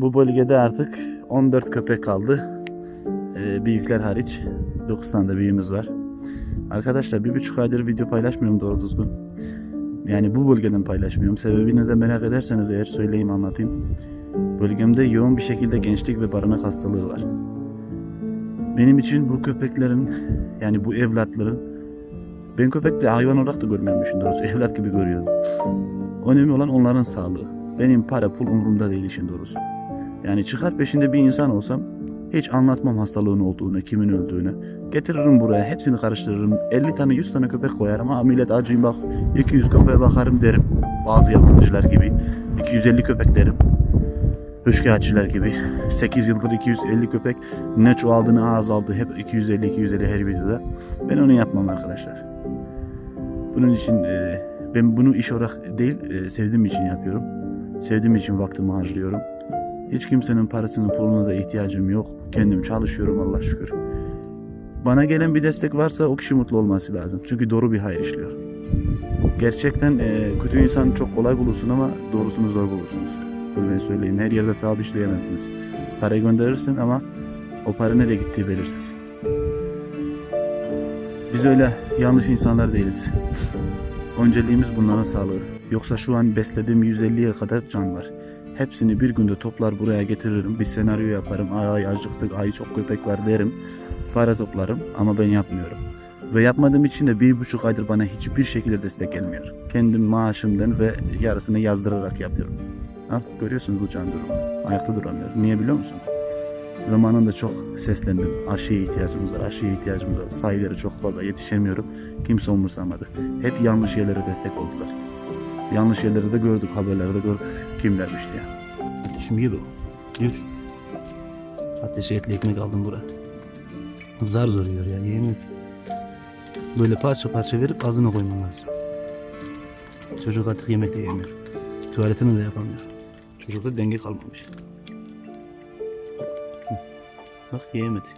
Bu bölgede artık 14 köpek kaldı. Ee, büyükler hariç. 9 tane de büyüğümüz var. Arkadaşlar bir buçuk aydır video paylaşmıyorum doğru düzgün. Yani bu bölgeden paylaşmıyorum. Sebebini de merak ederseniz eğer söyleyeyim anlatayım. Bölgemde yoğun bir şekilde gençlik ve barınak hastalığı var. Benim için bu köpeklerin yani bu evlatların ben köpek de hayvan olarak da görmüyorum işin doğrusu. Evlat gibi görüyorum. Önemli olan onların sağlığı. Benim para pul umurumda değil işin doğrusu. Yani çıkar peşinde bir insan olsam hiç anlatmam hastalığın olduğunu, kimin öldüğünü. Getiririm buraya, hepsini karıştırırım. 50 tane 100 tane köpek koyarım. Ha millet acıyım bak 200 köpeğe bakarım derim. Bazı yabancılar gibi. 250 köpek derim. Üçkağıtçılar gibi. 8 yıldır 250 köpek ne çoğaldı ne azaldı. Hep 250-250 her videoda. Ben onu yapmam arkadaşlar. Bunun için e, ben bunu iş olarak değil e, sevdiğim için yapıyorum. Sevdiğim için vaktimi harcıyorum. Hiç kimsenin parasının puluna da ihtiyacım yok. Kendim çalışıyorum Allah şükür. Bana gelen bir destek varsa o kişi mutlu olması lazım. Çünkü doğru bir hayır işliyor. Gerçekten e, kötü insan çok kolay bulursun ama doğrusunu zor bulursunuz. Ben söyleyeyim. Her yerde sahip işleyemezsiniz. Parayı gönderirsin ama o para nereye gittiği belirsiz. Biz öyle yanlış insanlar değiliz. Önceliğimiz bunların sağlığı. Yoksa şu an beslediğim 150'ye kadar can var. Hepsini bir günde toplar buraya getiririm. Bir senaryo yaparım. Ay ay acıktık, ay çok köpek var derim. Para toplarım ama ben yapmıyorum. Ve yapmadığım için de bir buçuk aydır bana hiçbir şekilde destek gelmiyor. Kendim maaşımdan ve yarısını yazdırarak yapıyorum. Al görüyorsunuz bu can durumu. Ayakta duramıyor. Niye biliyor musun? Zamanında çok seslendim. Aşıya ihtiyacımız var, aşıya ihtiyacımız var. Sayıları çok fazla yetişemiyorum. Kimse umursamadı. Hep yanlış yerlere destek oldular. Yanlış yerleri de gördük, haberlerde gördük. Kimlermiş diye. Şimdi gel oğlum. Gel çocuk. Ateşe etli ekmek aldım buraya. Zar zor yiyor ya, yiyemiyor ki. Böyle parça parça verip ağzına koyman lazım. Çocuk artık yemek de yemiyor. Tuvaletini de yapamıyor. Çocukta denge kalmamış. Bak yiyemedi.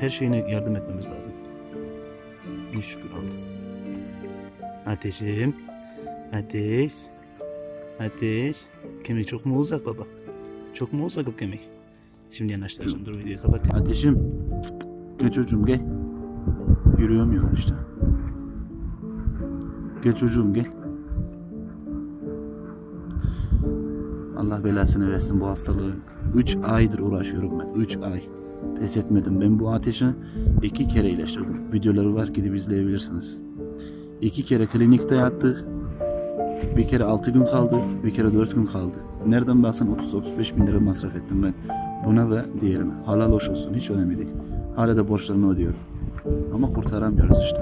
Her şeyine yardım etmemiz lazım. İyi şükür oldu. Ateşim. Ateş. Ateş. Kemik çok mu uzak baba? Çok mu uzak o kemik? Şimdi yanaştıracağım. Dur videoyu kapatayım. Ateşim. Gel çocuğum gel. Yürüyorum ya işte. Gel çocuğum gel. Allah belasını versin bu hastalığın. 3 aydır uğraşıyorum ben. 3 ay. Pes etmedim. Ben bu ateşi iki kere iyileştirdim. Videoları var gidip izleyebilirsiniz. İki kere klinikte yattı. Bir kere 6 gün kaldı. Bir kere 4 gün kaldı. Nereden baksan 30-35 bin lira masraf ettim ben. Buna ve diğerine. Halal hoş olsun. Hiç önemli değil. Hala da borçlarımı ödüyorum. Ama kurtaramıyoruz işte.